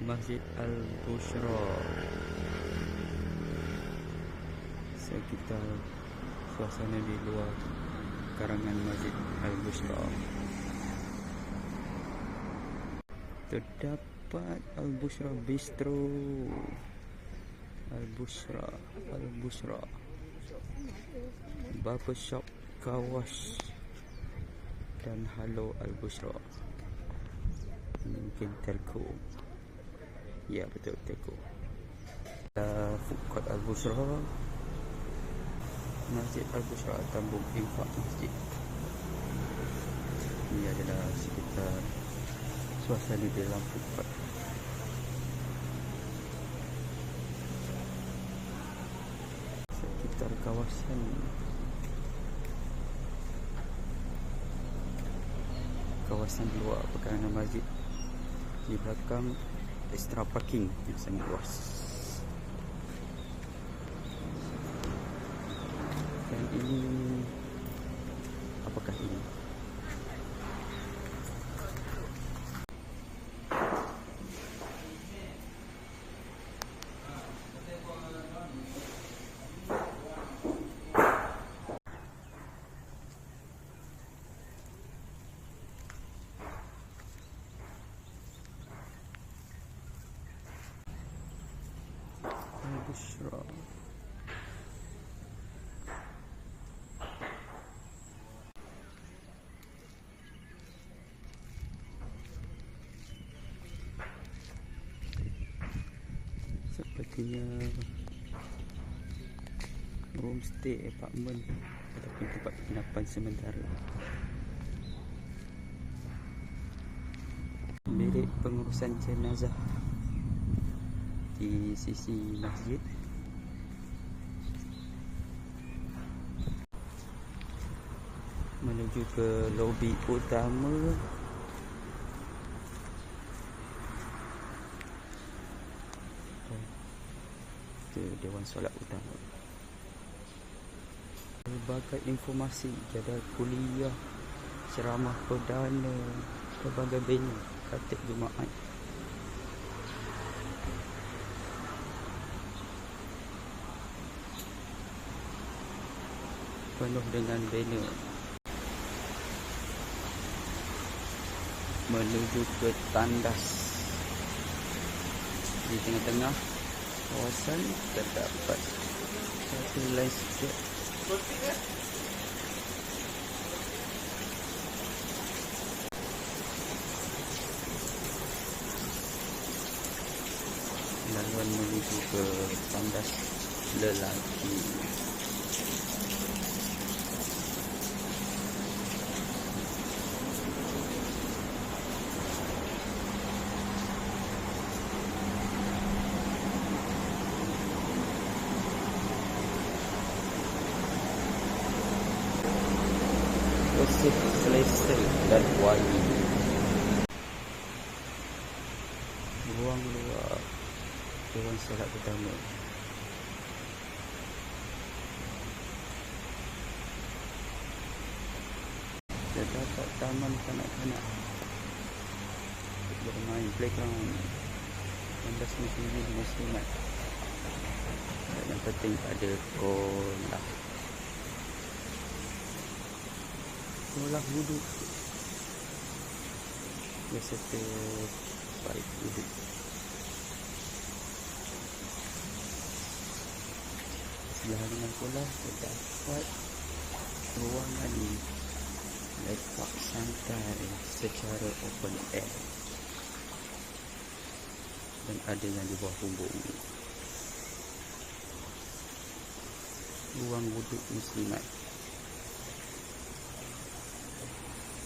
Masjid Al-Bushra. Sekitar suasana di luar karangan Masjid Al-Bushra. Terdapat Al-Bushra Bistro. Al-Bushra Al-Bushra. Barbershop Kawas dan Halo Al-Bushra. Mungkin telco ya betul telco uh, food court Al-Bushra Masjid Al-Bushra Tambung Infak Masjid. Ini adalah sekitar suasana di dalam food court. Sekitar kawasan. Kawasan luar perkarangan masjid. Di belakang extra parking yang sangat luas. Dan ini apakah ini البشرى sepertinya homestay apartment ataupun tempat penginapan sementara bilik pengurusan jenazah di sisi masjid. Menuju ke lobi utama. Ke Dewan Solat Utama. Berbagai informasi jadual kuliah ceramah perdana pelbagai venue khatib Jumaat penuh dengan banner menuju ke tandas. Di tengah-tengah. Kawasan terdapat satu sikit. Laluan menuju ke tandas lelaki bersih selesa dan wangi. Ruang luar Dewan Solat Utama terdapat taman kanak-kanak. Bermain playground. 16 muslimin muslimat yang penting ada kolam kolam wudhu beserta baik wudhu sebelah dengan kolam terdapat ruangan lepak santai secara open air. Dan ada yang di bawah bumbung ruang wudhu muslimat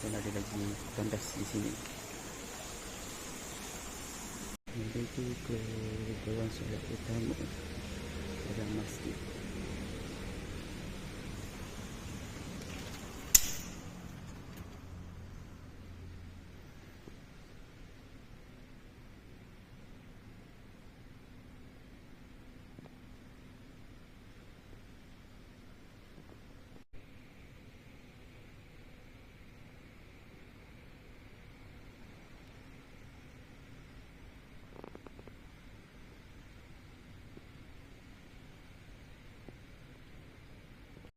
dan ada lagi tandas di sini. Menuju ke Dewan Solat Utama dalam masjid